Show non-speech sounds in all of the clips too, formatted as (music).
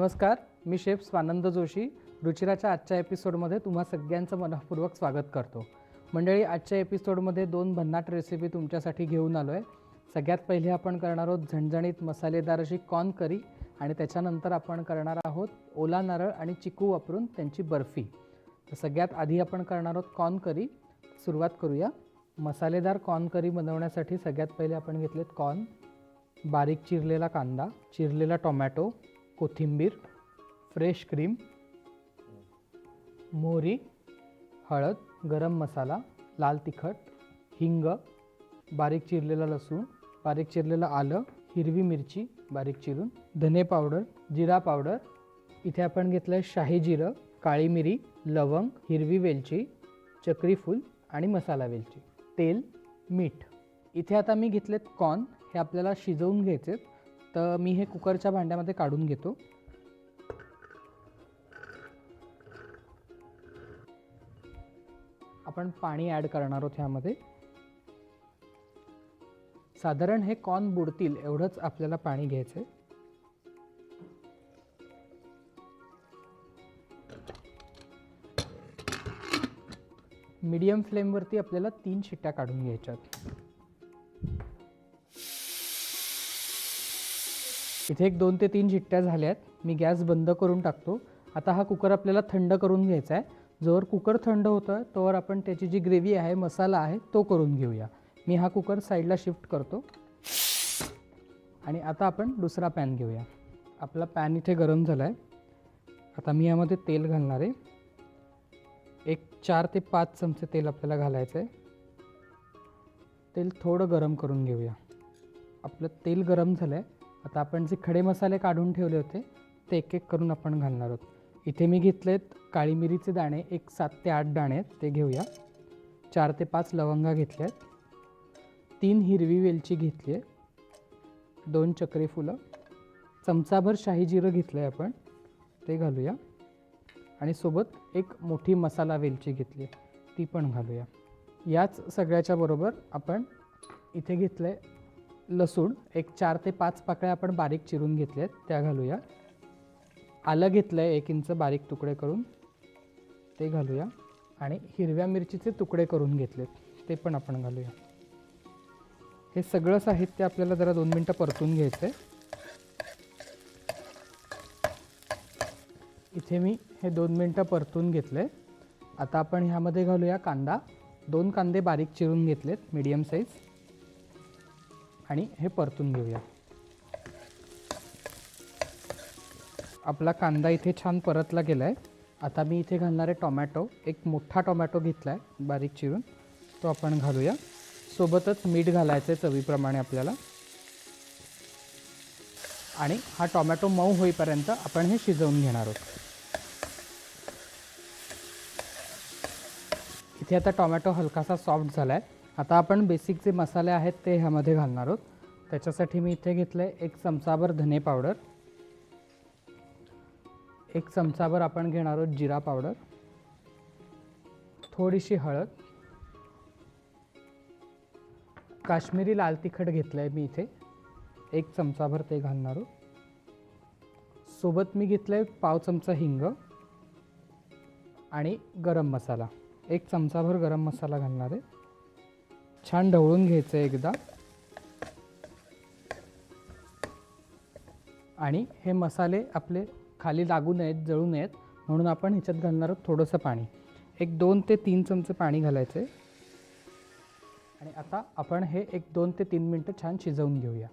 नमस्कार मी शेफ स्वानंद जोशी. रुचिराच्या आजच्या एपिसोडमध्ये तुम्हा सगळ्यांचं मनःपूर्वक स्वागत करतो. मंडळी आजच्या एपिसोडमध्ये दोन भन्नाट रेसिपी तुमच्यासाठी घेऊन आलो आहे सगळ्यात पहिले आपण करणार आहोत झणझणीत मसालेदार अशी कॉर्न करी आणि त्याच्यानंतर आपण करणार आहोत ओला नारळ आणि चिकू वापरून त्यांची बर्फी. तर सगळ्यात आधी आपण करणार आहोत कॉर्न करी. सुरुवात करूया. मसालेदार कॉर्न करी बनवण्यासाठी सगळ्यात पहिले आपण घेतलेत कॉर्न. बारीक चिरलेला कांदा चिरलेला टोमॅटो कोथिंबीर फ्रेश क्रीम मोहरी हळद गरम मसाला लाल तिखट हिंग बारीक चिरलेला लसूण बारीक चिरलेलं आलं हिरवी मिरची बारीक चिरून धने पावडर जिरा पावडर. इथे आपण घेतलं आहे शाही जिरं काळी मिरी लवंग हिरवी वेलची चक्रीफूल आणि मसाला वेलची. तेल मीठ. इथे आता मी घेतलेत कॉर्न हे आपल्याला शिजवून घ्यायचे तर मी हे कुकरच्या भांड्यामध्ये काढून घेतो. आपण पाणी ॲड करणार आहोत ह्यामध्ये. साधारण हे कॉर्न बुडतील एवढंच आपल्याला पाणी घ्यायचं आहे मीडियम फ्लेमवरती आपल्याला तीन शिट्ट्या काढून घ्यायच्यात. इथे एक दोन ते तीन शिट्ट्या झाल्यात. मी गॅस बंद करून टाकतो. आता हा कुकर आपल्याला थंड करून घ्यायचा आहे. जोवर कुकर थंड होतो आहे तोवर आपण त्याची जी ग्रेव्ही आहे मसाला आहे तो करून घेऊया. मी हा कुकर साईडला शिफ्ट करतो. आणि आता आपण दुसरा पॅन घेऊया. आपला पॅन इथे गरम झाला आहे आता मी यामध्ये तेल घालणार आहे. एक चार ते पाच चमचे तेल आपल्याला घालायचं आहे. तेल थोडं गरम करून घेऊया. आपलं तेल गरम झालं आहे आता आपण जे खडे मसाले काढून ठेवले होते ते एक एक करून आपण घालणार आहोत. इथे मी घेतलेत काळी मिरीचे दाणे एक सात ते आठ दाणे आहेत ते घेऊया. चार ते पाच लवंगा घेतल्या आहेत तीन हिरवी वेलची घेतली आहे. दोन चक्री फुलं. चमचाभर शाही जिरं घेतलं आहे आपण ते घालूया. आणि सोबत एक मोठी मसाला वेलची घेतली आहे ती पण घालूया. याच सगळ्याच्या बरोबर आपण इथे घेतलं आहे लसूण एक चार ते पाच पाकळ्या आपण बारीक चिरून घेतले आहेत त्या घालूया. आलं घेतलं आहे एक इंच बारीक तुकडे करून ते घालूया. आणि हिरव्या मिरचीचे तुकडे करून घेतलेत ते पण आपण घालूया. हे सगळं साहित्य आपल्याला जरा दोन मिनटं परतून घ्यायचं आहे इथे मी हे दोन मिनटं परतून घेतले आता आपण ह्यामध्ये घालूया कांदा. दोन कांदे बारीक चिरून घेतलेत मीडियम साईज. आणि हे परतून घेऊया. आपला कांदा इथे छान परतला गेला आहे आता मी इथे घालणार आहे टोमॅटो एक मोठा टोमॅटो घेतला आहे बारीक चिरून. तो आपण घालूया. सोबतच मीठ घालायचं आहे चवीप्रमाणे आपल्याला. आणि हा टोमॅटो मऊ होईपर्यंत आपण हे शिजवून घेणार आहोत. इथे आता टोमॅटो हलकासा सॉफ्ट झाला आहे आता आपण बेसिक जे मसाले आहेत ते ह्यामध्ये घालणार आहोत. त्याच्यासाठी मी इथे घेतलं आहे एक चमचाभर धने पावडर. एक चमचाभर आपण घेणार आहोत जिरा पावडर. थोडीशी हळद. काश्मीरी लाल तिखट घेतलं आहे मी इथे. एक चमचाभर ते घालणार आहोत. सोबत मी घेतलं आहे पाव चमचा हिंग आणि गरम मसाला. एक चमचाभर गरम मसाला घालणार आहे. छान ढवळून घ्यायचं आहे एकदा. आणि हे मसाले आपले खाली लागू नयेत जळू नयेत म्हणून आपण ह्याच्यात घालणार आहोत थोडंसं पाणी. एक दोन ते तीन चमचे पाणी घालायचं आहे आणि आता आपण हे एक दोन ते तीन मिनटं छान शिजवून घेऊया.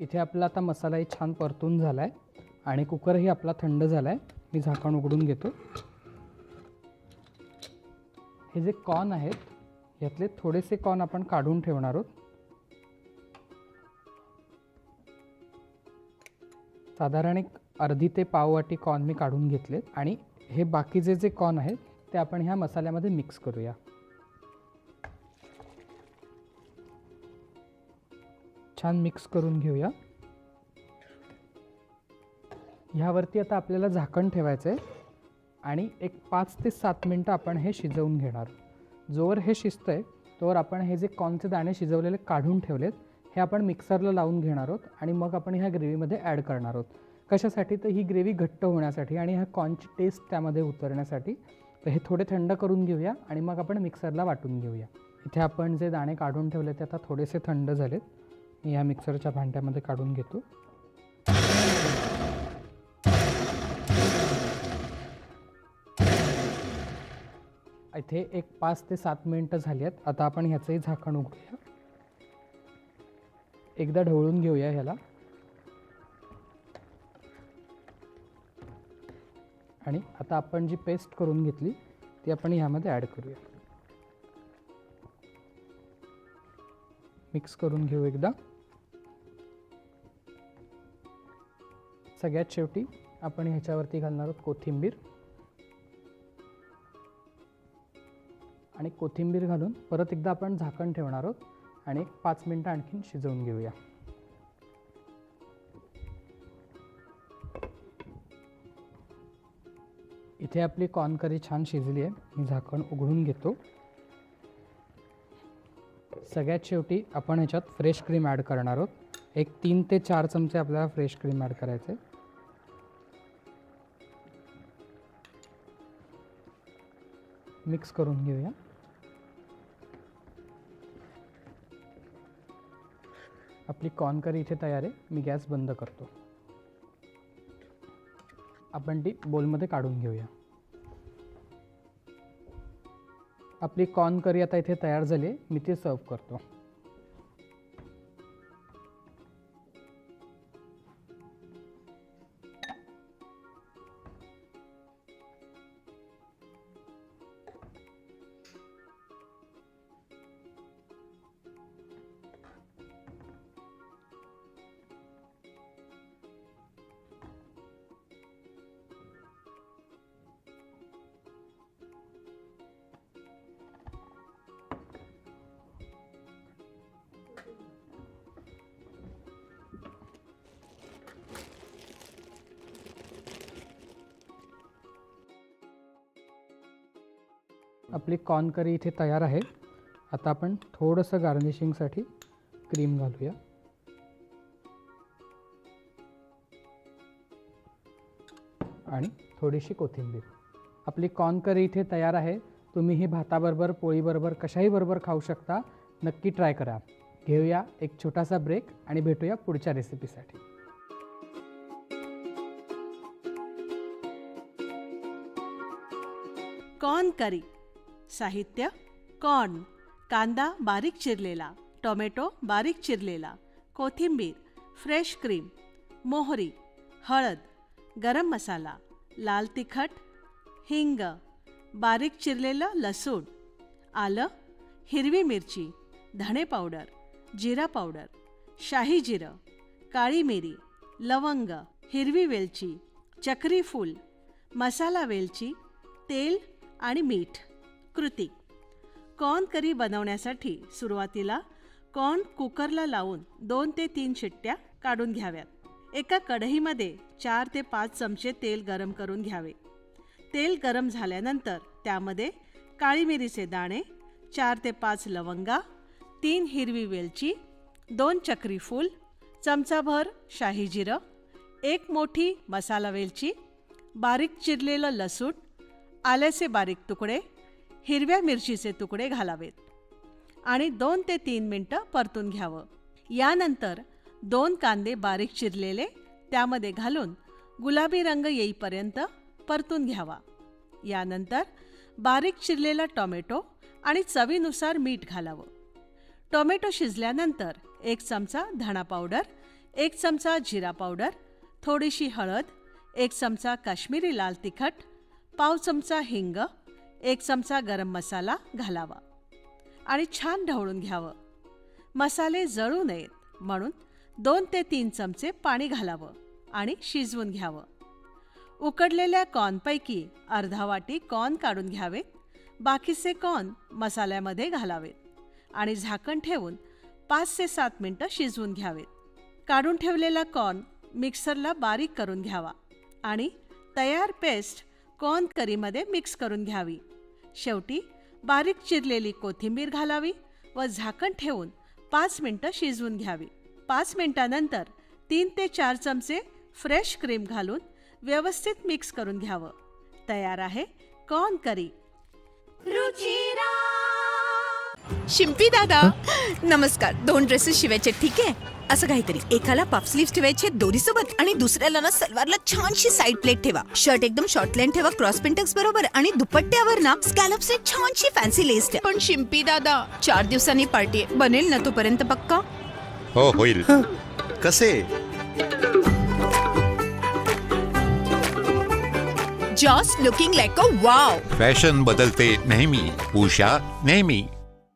इथे आपला आता मसालाही छान परतून झाला आहे आणि कुकरही आपला थंड झाला आहे मी झाकण उघडून घेतो. हे जे कॉर्न आहेत यातले थोडेसे कॉर्न आपण काढून ठेवणार आहोत. साधारण एक अर्धी ते पाववाटी कॉर्न मी काढून घेतलेत आणि हे बाकीचे जे कॉर्न आहेत ते आपण ह्या मसाल्यामध्ये मिक्स करूया. छान मिक्स करून घेऊया. ह्यावरती आता आपल्याला झाकण ठेवायचं आहे आणि एक पाच ते सात मिनटं आपण हे शिजवून घेणार. जोवर हे शिजतं आहे तोवर आपण हे जे कॉर्नचे दाणे शिजवलेले काढून ठेवलेत हे आपण मिक्सरला लावून घेणार आहोत आणि मग आपण ह्या ग्रेव्हीमध्ये ॲड करणार आहोत. कशासाठी? तर ही ग्रेव्ही घट्ट होण्यासाठी आणि ह्या कॉर्नची टेस्ट त्यामध्ये उतरण्यासाठी. तर हे थोडे थंड करून घेऊया आणि मग आपण मिक्सरला वाटून घेऊया. इथे आपण जे दाणे काढून ठेवले ते आता थोडेसे थंड झालेत. मी ह्या मिक्सरच्या भांड्यामध्ये काढून घेतो. इथे एक पाच ते सात मिनटं झाली आहेत आता आपण ह्याचंही झाकण उघडूया. एकदा ढवळून घेऊया ह्याला. आणि आता आपण जी पेस्ट करून घेतली ती आपण ह्यामध्ये ॲड करूया. मिक्स करून घेऊ एकदा. सगळ्यात शेवटी आपण ह्याच्यावरती घालणार आहोत कोथिंबीर. आणि कोथिंबीर घालून परत एकदा आपण झाकण ठेवणार आहोत आणि एक पाच मिनटं आणखीन शिजवून घेऊया. इथे आपली कॉर्न करी छान शिजली आहे. मी झाकण उघडून घेतो. सगळ्यात शेवटी आपण ह्याच्यात फ्रेश क्रीम ॲड करणार आहोत. एक तीन ते चार चमचे आपल्याला फ्रेश क्रीम ॲड करायचे. मिक्स करून घेऊया. आपली कॉर्न करी इथे तयार आहे. मी गॅस बंद करतो. आपण ती बोलमध्ये काढून घेऊया. आपली कॉर्न करी आता इथे तयार झाली आहे. मी ते सर्व करतो. आपली कॉर्न करी इथे तयार आहे. आता आपण थोडंसं गार्निशिंगसाठी क्रीम घालूया. आणि थोडीशी कोथिंबीर. आपली कॉर्न करी इथे तयार आहे. तुम्ही ही भाताबरोबर पोळीबरोबर कशाही बरोबर खाऊ शकता. नक्की ट्राय करा. घेऊया एक छोटासा ब्रेक आणि भेटूया पुढच्या रेसिपीसाठी. कॉर्न करी. साहित्य कॉर्न कांदा बारीक चिरलेला टोमॅटो बारीक चिरलेला कोथिंबीर फ्रेश क्रीम मोहरी हळद गरम मसाला लाल तिखट हिंग बारीक चिरलेलं लसूण आलं हिरवी मिरची धणे पावडर जिरा पावडर शाही जिरं काळी मिरी लवंग हिरवी वेलची चक्री फूल मसाला वेलची तेल आणि मीठ. कृती. कॉर्न करी बनवण्यासाठी सुरुवातीला कॉर्न कुकरला लावून दोन ते तीन शिट्ट्या काढून घ्याव्यात. एका कढईमध्ये चार ते पाच चमचे तेल गरम करून घ्यावे. तेल गरम झाल्यानंतर त्यामध्ये काळी मिरीचे दाणे चार ते पाच लवंगा तीन हिरवी वेलची दोन चक्री फूल चमचाभर शाही जिरं एक मोठी मसाला वेलची बारीक चिरलेलं लसूण आल्याचे बारीक तुकडे हिरव्या मिरचीचे तुकडे घालावेत. आणि दोन ते तीन मिनटं परतून घ्यावं. यानंतर दोन कांदे बारीक चिरलेले त्यामध्ये घालून गुलाबी रंग येईपर्यंत परतून घ्यावा. यानंतर बारीक चिरलेला टोमॅटो आणि चवीनुसार मीठ घालावं. टोमॅटो शिजल्यानंतर एक चमचा धणा पावडर एक चमचा जिरा पावडर थोडीशी हळद एक चमचा काश्मीरी लाल तिखट पाव चमचा हिंग एक चमचा गरम मसाला घालावा आणि छान ढवळून घ्यावं. मसाले जळू नयेत म्हणून दोन ते तीन चमचे पाणी घालावं आणि शिजवून घ्यावं. उकडलेल्या कॉर्नपैकी अर्धा वाटी कॉर्न काढून घ्यावेत बाकीचे कॉर्न मसाल्यामध्ये घालावेत आणि झाकण ठेवून पाच ते सात मिनटं शिजवून घ्यावेत. काढून ठेवलेला कॉर्न मिक्सरला बारीक करून घ्यावा आणि तयार पेस्ट कॉर्न करीमध्ये मिक्स करून घ्यावी. शेवटी बारीक चिरलेली कोथिंबीर घालावी व झाकण ठेवून पाच मिनटं शिजवून घ्यावी. पाच मिनटानंतर तीन ते चार चमचे फ्रेश क्रीम घालून व्यवस्थित मिक्स करून घ्यावं. तयार आहे कॉर्न करी. रुचिरा! शिंपी दादा. नमस्कार. दोन ड्रेसेस शिवायचे ठीक आहे? असं काहीतरी. एकाला पफ स्लीव्ह ठेवायचे दोरी सोबत आणि दुसऱ्याला ना सलवारला छानशी साईड प्लेट ठेवा. शर्ट एकदम शॉर्ट लाईन ठेवा क्रॉस पिंटक्स बरोबर आणि दुपट्ट्यावर ना स्कॅलप्स छानशी फॅन्सी लेस ठेवा. पण शिंपी दादा चार दिवसांनी पार्टी आहे. बनेल ना तोपर्यंत पक्का? हो होईल. कसे? Just looking like a wow fashion बदलते नेहमी. उषा नेहमी.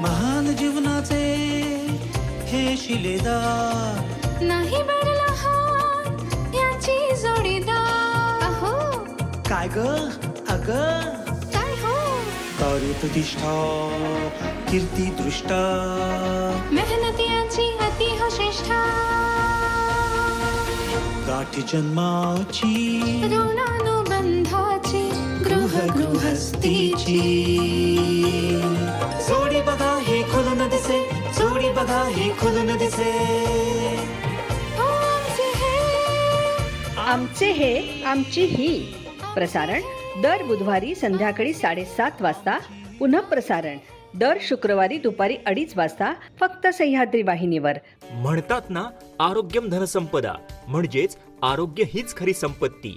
महान जीवनाचे हे शिलेदार. नाही बरला हात याची जोडीदार. अहो. काय ग? अग? काय हो? प्रतिष्ठा कीर्ती दृष्टा. मेहनतीची अति हो श्रेष्ठा. गाठी जन्माची ऋणानुबंधाची. गृहस्थीची. जोडी बघा हे खुलून दिसे. जोडी बघा हे खुलून दिसे. आमचे आमचे हे आमची ही. प्रसारण दर बुधवारी संध्याकाळी साडेसात वाजता पुन्हा प्रसारण दर शुक्रवारी दुपारी अडीच वाजता फक्त सह्याद्री वाहिनीवर. म्हणतात ना आरोग्यम धनसंपदा. म्हणजेच आरोग्य हीच खरी संपत्ती.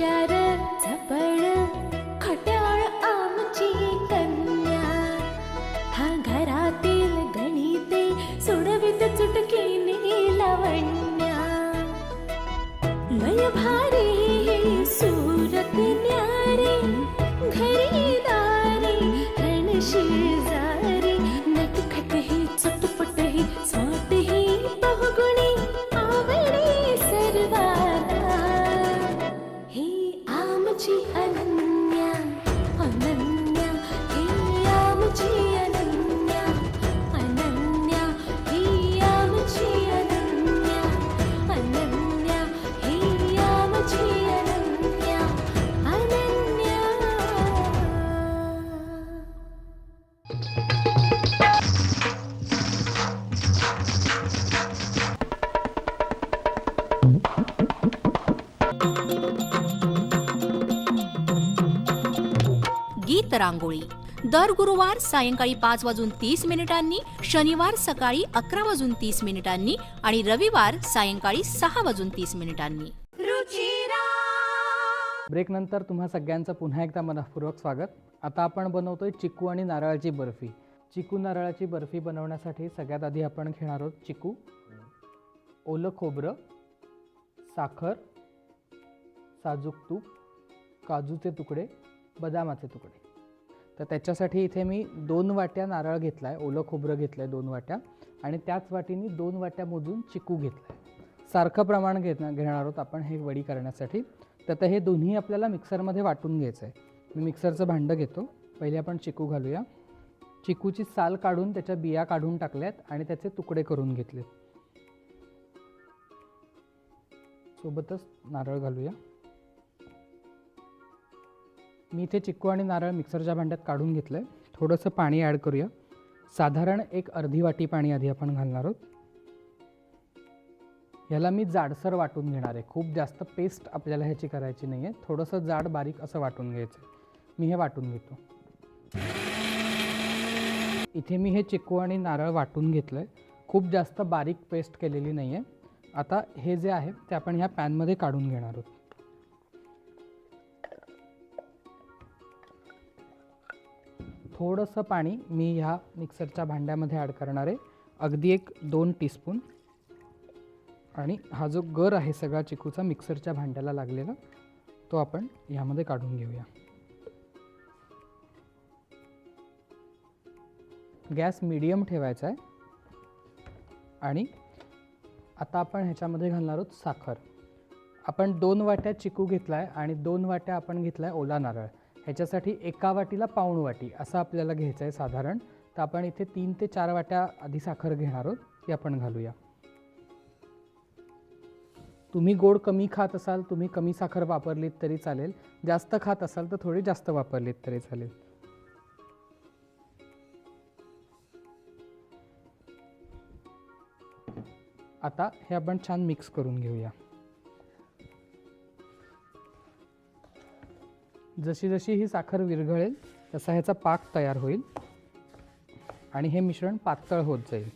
हुशार रांगोळी. दर गुरुवार सायंकाळी पाच वाजून तीस मिनिटांनी शनिवार सकाळी अकरा वाजून तीस मिनिटांनी आणि रविवार सायंकाळी सहा वाजून तीस मिनिटांनी. ब्रेकनंतर तुम्हा सगळ्यांचं पुन्हा एकदा मनःपूर्वक स्वागत. आता आपण बनवतोय चिकू आणि नारळाची बर्फी. चिकू नारळाची बर्फी बनवण्यासाठी सगळ्यात आधी आपण घेणार आहोत चिकू ओलं खोबरं साखर साजूक तूप काजूचे तुकडे बदामाचे तुकडे. तर त्याच्यासाठी इथे मी दोन वाट्या नारळ घेतला आहे ओलं खोबरं घेतलं आहे दोन वाट्या आणि त्याच वाटीने दोन वाट्या मोजून चिकू घेतला आहे सारखं प्रमाण घेत घेणार आहोत आपण हे वडी करण्यासाठी. तर आता हे दोन्ही आपल्याला मिक्सरमध्ये वाटून घ्यायचं आहे मी मिक्सरचं भांडं घेतो. पहिले आपण चिकू घालूया. चिकूची साल काढून त्याच्या बिया काढून टाकल्यात आणि त्याचे तुकडे करून घेतले सोबतच नारळ घालूया. मी इथे चिक्कू आणि नारळ मिक्सरच्या भांड्यात काढून घेतलं आहे थोडंसं पाणी ॲड करूया. साधारण एक अर्धी वाटी पाणी आधी आपण घालणार आहोत. ह्याला मी जाडसर वाटून घेणार आहे. खूप जास्त पेस्ट आपल्याला ह्याची करायची नाही आहे थोडंसं जाड बारीक असं वाटून घ्यायचं आहे मी हे वाटून घेतो. इथे मी हे चिकू आणि नारळ वाटून घेतलं आहे खूप जास्त बारीक पेस्ट केलेली नाही आहे आता हे जे आहे ते आपण ह्या पॅनमध्ये काढून घेणार आहोत. थोडंसं पाणी मी ह्या मिक्सरच्या भांड्यामध्ये ॲड करणार आहे. अगदी एक दोन टीस्पून. आणि हा जो गर आहे सगळा चिकूचा मिक्सरच्या भांड्याला लागलेला तो आपण ह्यामध्ये काढून घेऊया. गॅस मिडियम ठेवायचा आहे. आणि आता आपण ह्याच्यामध्ये घालणार आहोत साखर. आपण दोन वाट्या चिकू घेतला आहे आणि दोन वाट्या आपण घेतला आहे ओला नारळ. ह्याच्यासाठी एका वाटीला पाऊण वाटी असं आपल्याला घ्यायचं आहे साधारण. तर आपण इथे तीन ते चार वाट्या आधी साखर घेणार आहोत ती आपण घालूया. तुम्ही गोड कमी खात असाल तुम्ही कमी साखर वापरलीत तरी चालेल. जास्त खात असाल तर थोडी जास्त वापरलीत तरी चालेल. आता हे आपण छान मिक्स करून घेऊया. जशी जशी ही साखर विरघळेल तसा ह्याचा पाक तयार होईल आणि हे मिश्रण पातळ होत जाईल.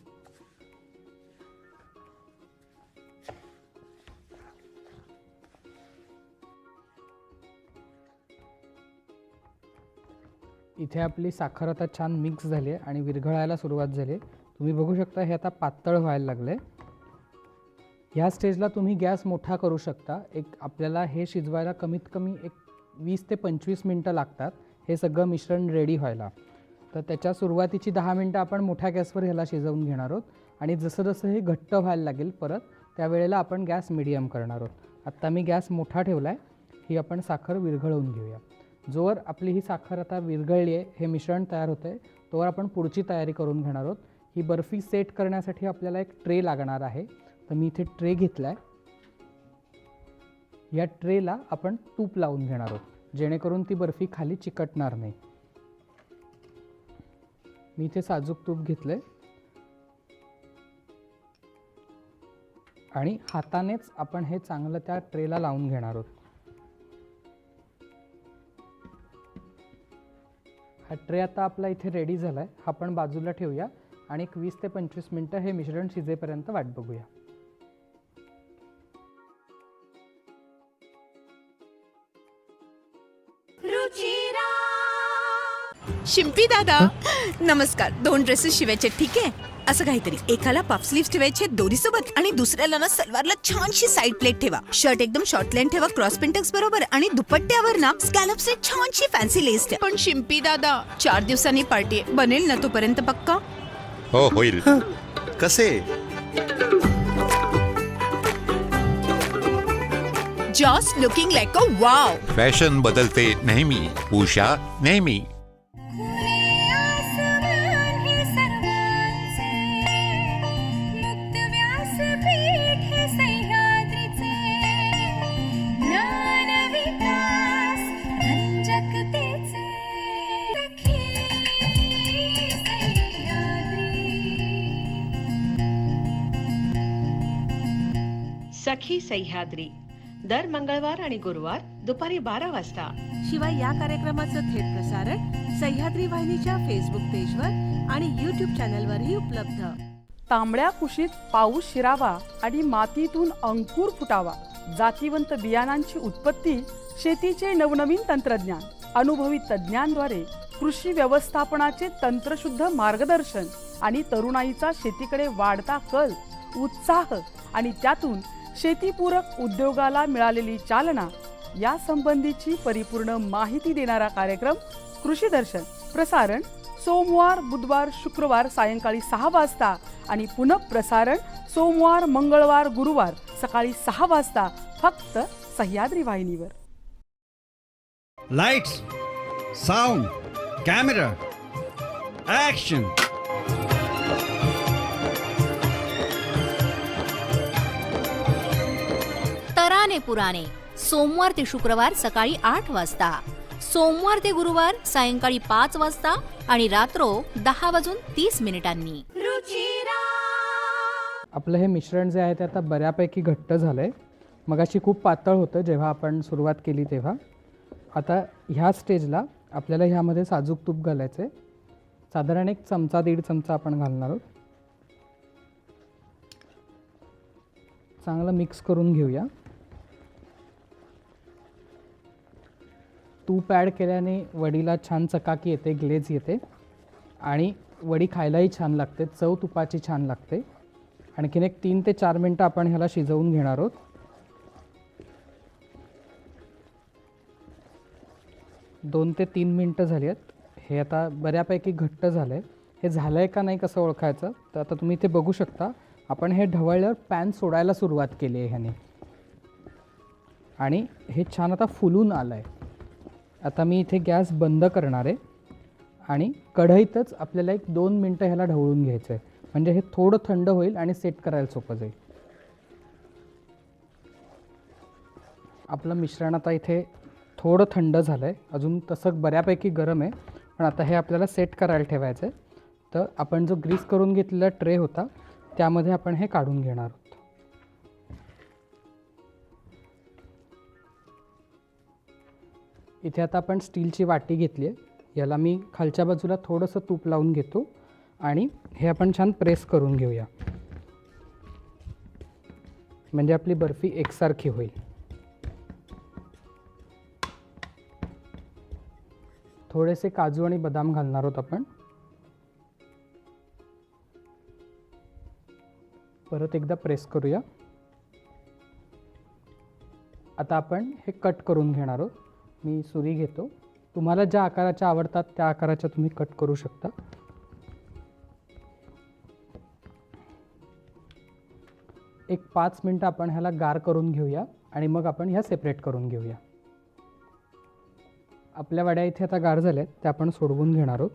इथे आपली साखर आता छान मिक्स झाली आहे आणि विरघळायला सुरुवात झाली आहे. तुम्ही बघू शकता हे आता पातळ व्हायला लागले ह्या स्टेजला तुम्ही गॅस मोठा करू शकता. एक आपल्याला हे शिजवायला कमीत कमी एक वीस ते पंचवीस मिनटं लागतात. हे सगळं मिश्रण रेडी व्हायला. तर त्याच्या सुरुवातीची दहा मिनटं आपण मोठ्या गॅसवर ह्याला शिजवून घेणार आहोत. आणि जसं जसं हे घट्ट व्हायला लागेल परत त्यावेळेला आपण गॅस मिडियम करणार आहोत. आत्ता मी गॅस मोठा ठेवला आहे ही आपण साखर विरघळवून घेऊया. जोवर आपली ही साखर आता विरघळली आहे हे मिश्रण तयार होतं आहे तोवर आपण पुढची तयारी करून घेणार आहोत. ही बर्फी सेट करण्यासाठी आपल्याला एक ट्रे लागणार आहे. तर मी इथे ट्रे घेतला आहे या ट्रेला आपण तूप लावून घेणार आहोत. जेणेकरून ती बर्फी खाली चिकटणार नाही. मी इथे साजूक तूप घेतलं आहे आणि हातानेच आपण हे चांगलं त्या ट्रेला लावून घेणार आहोत. हा ट्रे आता आपला इथे रेडी झाला आहे हा आपण बाजूला ठेवूया आणि एक वीस ते पंचवीस मिनटं हे मिश्रण शिजेपर्यंत वाट बघूया. शिंपी दादा. नमस्कार. दोन ड्रेसेस शिवायचे ठीक आहे? असं काहीतरी. एकाला पफ स्लीव्ह ठेवायचे दोरी सोबत आणि दुसऱ्याला ना सलवारला छानशी साईड प्लेट ठेवा. शर्ट एकदम शॉर्ट लाईन ठेवा क्रॉस पेंटक्स बरोबर आणि दुपट्ट्यावर ना स्कॅलप्सने छानशी फॅन्सी लेस ठेवा. पण शिंपी दादा चार दिवसांनी पार्टी आहे. बनेल ना तोपर्यंत पक्का? हो होईल. कसे? Just looking like a wow fashion बदलते नेहमी. उषा नेहमी. सह्याद्री. दर मंगळवार आणि गुरुवार दुपारी बारा वाजता. शिवाय या कार्यक्रमाचं थेट प्रसारण सह्याद्री वाहिनीच्या फेसबुक पेजवर आणि यूट्यूब चॅनलवरही उपलब्ध. तांबड्या कुशीत पाऊस शिरावा आणि मातीतून अंकुर फुटावा. जातीवंत बियाणांची उत्पत्ती शेतीचे नवनवीन तंत्रज्ञान अनुभवी तज्ज्ञांद्वारे कृषी व्यवस्थापनाचे तंत्रशुद्ध मार्गदर्शन आणि तरुणाईचा शेतीकडे वाढता कल उत्साह आणि त्यातून शेतीपूरक उद्योगाला मिळालेली चालना या संबंधीची परिपूर्ण माहिती देणारा कार्यक्रम कृषी दर्शन. प्रसारण सोमवार बुधवार शुक्रवार सायंकाळी सहा वाजता आणि पुनःप्रसारण सोमवार मंगळवार गुरुवार सकाळी सहा वाजता फक्त सह्याद्री वाहिनीवर. लाईट्स साऊंड कॅमेरा ॲक्शन तराने पुराणे. सोमवार ते शुक्रवार सकाळी आठ वाजता. सोमवार ते गुरुवार सायंकाळी पाच वाजता आणि रात्रो दहा वाजून तीस मिनिटांनी. आपलं हे मिश्रण जे आहे ते आता बऱ्यापैकी घट्ट झालं आहे मगाशी खूप पातळ होतं जेव्हा आपण सुरुवात केली तेव्हा. आता ह्या स्टेजला आपल्याला ह्यामध्ये साजूक तूप घालायचं आहे साधारण एक चमचा दीड चमचा आपण घालणार आहोत. चांगलं मिक्स करून घेऊया. तूप ॲड केल्याने वडीला छान चकाकी येते ग्लेज येते आणि वडी खायलाही छान लागते चव तुपाची छान लागते. आणखीन एक तीन ते चार मिनटं आपण ह्याला शिजवून घेणार आहोत. दोन ते तीन मिनटं झाली आहेत. हे आता बऱ्यापैकी घट्ट झालं आहे हे झालं आहे का नाही कसं ओळखायचं? तर आता तुम्ही इथे बघू शकता. आपण हे ढवळल्यावर पॅन सोडायला सुरुवात केली आहे ह्याने. आणि हे छान आता फुलून आलं आहे आता मी इथे गॅस बंद करणार आहे आणि कढईतच आपल्याला एक दोन मिनटं ह्याला ढवळून घ्यायचं आहे. म्हणजे हे थोडं थंड होईल आणि सेट करायला सोपं जाईल. आपलं मिश्रण आता इथे थोडं थंड झालं आहे अजून तसं बऱ्यापैकी गरम आहे. पण आता हे आपल्याला सेट करायला ठेवायचं आहे तर आपण जो ग्रीस करून घेतलेला ट्रे होता त्यामध्ये आपण हे काढून घेणार आहोत. इथे आता आपण स्टीलची वाटी घेतली आहे. याला मी खालच्या बाजूला थोडंसं तूप लावून घेतो आणि हे आपण छान प्रेस करून घेऊया. म्हणजे आपली बर्फी एकसारखी होईल. थोडेसे काजू आणि बदाम घालणार आहोत आपण. परत एकदा प्रेस करूया. आता आपण हे कट करून घेणार आहोत. मी सुरी घेतो. तुम्हाला ज्या आकाराच्या आवडतात त्या आकाराच्या तुम्ही कट करू शकता. एक पाच मिनटं आपण ह्याला गार करून घेऊया आणि मग आपण ह्या सेपरेट करून घेऊया. आपल्या वड्या इथे आता गार झाल्या आहेत त्या आपण सोडवून घेणार आहोत.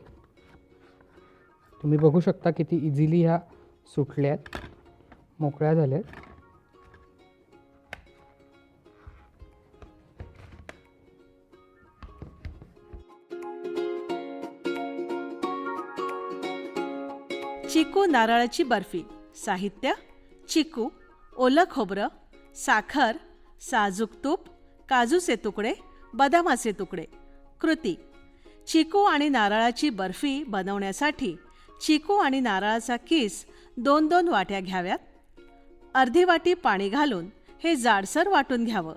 तुम्ही बघू शकता किती इझिली ह्या सुटल्या आहेत मोकळ्या झाल्या आहेत नारळाची बर्फी साहित्य चिकू ओलं खोबरं साखर साजूक तूप काजूचे तुकडे बदामाचे तुकडे. कृती. चिकू आणि नारळाची बर्फी बनवण्यासाठी चिकू आणि नारळाचा किस दोन दोन वाट्या घ्याव्यात. अर्धी वाटी पाणी घालून हे जाडसर वाटून घ्यावं.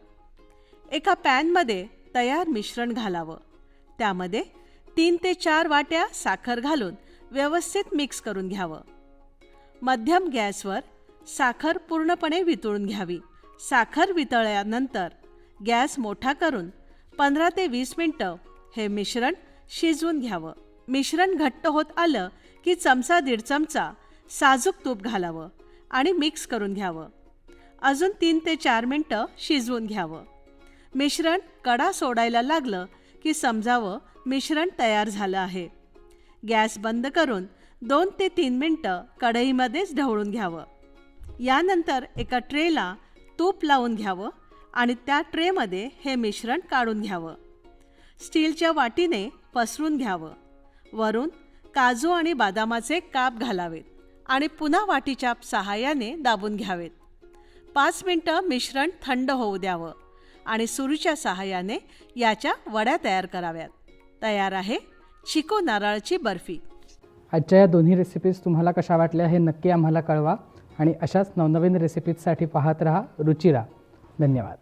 एका पॅनमध्ये तयार मिश्रण घालावं. त्यामध्ये तीन ते चार वाट्या साखर घालून व्यवस्थित मिक्स करून घ्यावं. मध्यम गॅसवर साखर पूर्णपणे वितळून घ्यावी. साखर वितळल्यानंतर गॅस मोठा करून पंधरा ते वीस मिनटं हे मिश्रण शिजवून घ्यावं. मिश्रण घट्ट होत आलं की चमचा दीड चमचा साजूक तूप घालावं आणि मिक्स करून घ्यावं. अजून तीन ते चार मिनटं शिजवून घ्यावं. मिश्रण कडा सोडायला लागलं की समजावं मिश्रण तयार झालं आहे. गॅस बंद करून दोन ते तीन मिनटं कढईमध्येच ढवळून घ्यावं. यानंतर एका ट्रेला तूप लावून घ्यावं आणि त्या ट्रेमध्ये हे मिश्रण काढून घ्यावं. स्टीलच्या वाटीने पसरून घ्यावं. वरून काजू आणि बदामाचे काप घालावेत आणि पुन्हा वाटीच्या सहाय्याने दाबून घ्यावेत. पाच मिनटं मिश्रण थंड होऊ द्यावं आणि सुरीच्या सहाय्याने याच्या वड्या तयार कराव्यात. तयार आहे चिको नारळाची बर्फी. आजच्या या दोन्ही रेसिपीज तुम्हाला कशा वाटल्या हे नक्की आम्हाला कळवा आणि अशाच नवनवीन रेसिपीजसाठी पाहत राहा रुचिरा. धन्यवाद.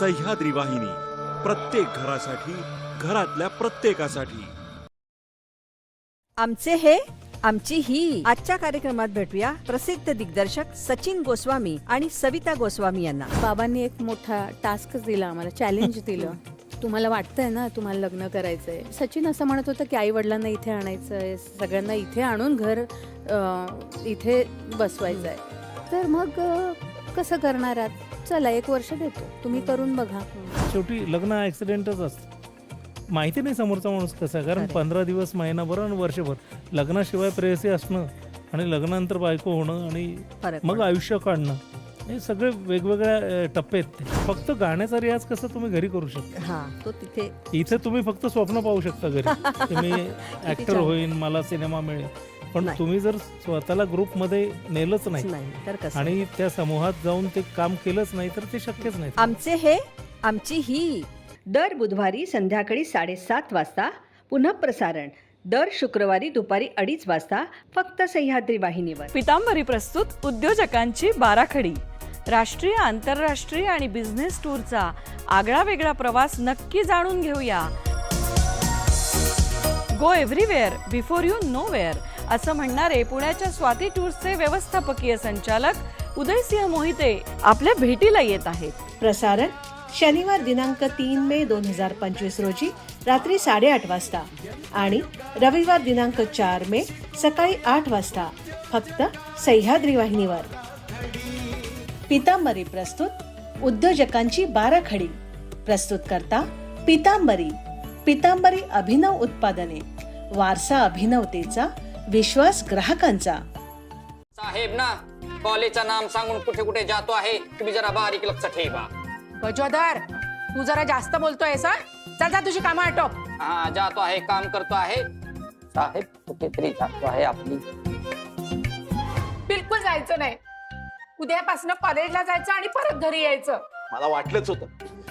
सह्याद्री वाहिनी. प्रत्येक घरासाठी घरातल्या प्रत्येकासाठी. आमचे हे आमची ही. आजच्या कार्यक्रमात भेटूया प्रसिद्ध दिग्दर्शक सचिन गोस्वामी आणि सविता गोस्वामी यांना. बाबांनी एक मोठा टास्क दिला आम्हाला चॅलेंज (laughs) दिलं. तुम्हाला वाटतंय ना तुम्हाला लग्न करायचंय? सचिन असं म्हणत होतं की आई वडिलांना इथे आणायचंय सगळ्यांना इथे आणून घर अं, इथे बसवायचंय. तर मग अं, कसं करणार आहात? चला एक वर्ष देतो. तुम्ही करून बघा. शेवटी लग्न ऍक्सिडेंटच असतं. माहिती नाही समोरचा माणूस कसा आहे कारण पंधरा दिवस महिनाभर आणि वर्षभर लग्नाशिवाय प्रेयसी असणं आणि लग्नानंतर बायको होणं आणि फरक मग. आयुष्य काढणं हे सगळे वेगवेगळ्या अ, टप्पे आहेत ते. फक्त गाण्याचा रियाज कसं तुम्ही घरी करू शकता? हा तो तिथे इथे तुम्ही फक्त स्वप्न पाहू शकता घरी. (laughs) की मी ऍक्टर छान. होईन मला सिनेमा मिळेल. पण नाही. तुम्ही जर स्वतःला ग्रुपमध्ये नेलंच नाही नाही तर कसं? आणि त्या समूहात जाऊन ते काम केलंच नाही तर ते शक्यच नाही. आमचे हे आमची ही दर बुधवारी संध्याकाळी साडेसात वाजता पुन्हा प्रसारण. दर शुक्रवारी दुपारी अडीच वाजता फक्त सह्याद्री वाहिनीवर. पितांबरी प्रस्तुत उद्योजकांची बाराखडी. राष्ट्रीय आंतरराष्ट्रीय आणि बिझनेस टूरचा आगळा वेगळा प्रवास नक्की जाणून घेऊया. Go everywhere before you know where असं म्हणणारे पुण्याच्या स्वाती टूर्सचे व्यवस्थापकीय संचालक उदयसिंह मोहिते आपल्या भेटीला येत आहेत. प्रसारण शनिवार दिनांक तीन मे दोन हजार पंचवीस रोजी रात्री साडेआठ वाजता आणि रविवार दिनांक चार मे सकाळी आठ वाजता फक्त सह्याद्री वाहिनीवर. पितांबरी प्रस्तुत उद्योजकांची बाराखडी. प्रस्तुत करता पितांबरी पितांबरी अभिनव उत्पादने. वारसा अभिनवतेचा विश्वास ग्राहकांचा. साहेब ना कॉलेजचं नाम सांगून कुठे कुठे जातो आहे तुम्ही जरा बारीक लक्ष ठेवा. गजोदर तू जरा जास्त बोलतोय सा चल जा तुझी कामं आटोप. हा जातो आहे काम करतो आहे. साहेब कुठेतरी जातो आहे आपली. बिलकुल जायचं नाही. उद्यापासून कॉलेजला जायचं आणि परत घरी यायचं. मला वाटलंच होतं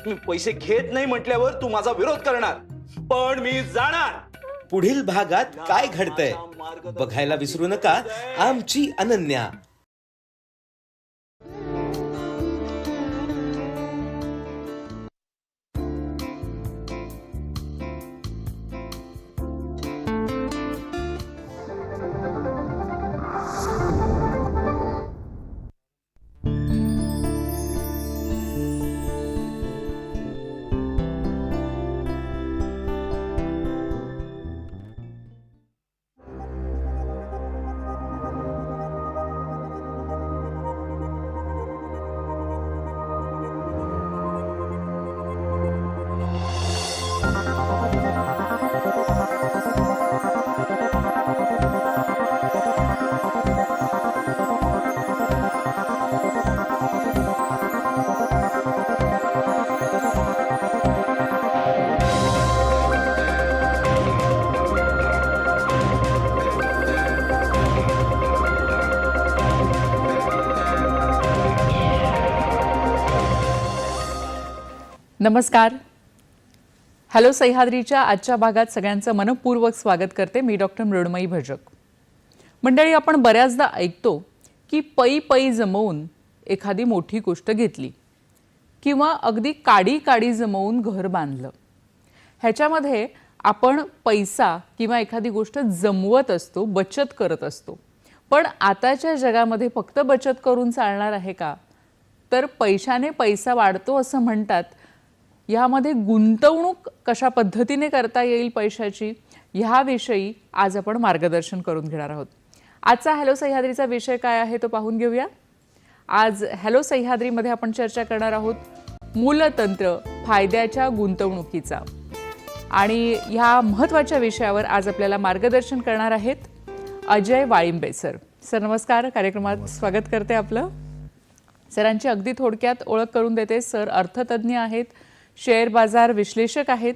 मी पैसे घेत नाही म्हटल्यावर तू माझा विरोध करणार. पण मी जाणार. पुढील भागात काय घडतंय? बघायला विसरू नका. आमची अनन्या. नमस्कार. हॅलो सह्याद्रीच्या आजच्या भागात सगळ्यांचं मनपूर्वक स्वागत करते मी डॉक्टर मृण्मयी भजक. मंडळी आपण बऱ्याचदा ऐकतो की पै पै जमवून एखादी मोठी गोष्ट घेतली किंवा अगदी काडी काडी जमवून घर बांधलं. ह्याच्यामध्ये आपण पैसा किंवा एखादी गोष्ट जमवत असतो बचत करत असतो. पण आताच्या जगामध्ये फक्त बचत करून चालणार आहे का? तर पैशाने पैसा वाढतो असं म्हणतात ह्यामध्ये गुंतवणूक कशा पद्धतीने करता येईल पैशाची ह्याविषयी आज आपण मार्गदर्शन करून घेणार आहोत. आजचा हॅलो सह्याद्रीचा विषय काय आहे तो पाहून घेऊया. आज हॅलो सह्याद्रीमध्ये आपण चर्चा करणार आहोत मूलतंत्र फायद्याच्या गुंतवणुकीचा. आणि ह्या महत्त्वाच्या विषयावर आज आपल्याला मार्गदर्शन करणार आहेत अजय वाळिंबे सर. सर नमस्कार. कार्यक्रमात स्वागत करते आपलं. सरांची अगदी थोडक्यात ओळख करून देते. सर अर्थतज्ज्ञ आहेत. शेअर बाजार विश्लेषक आहेत.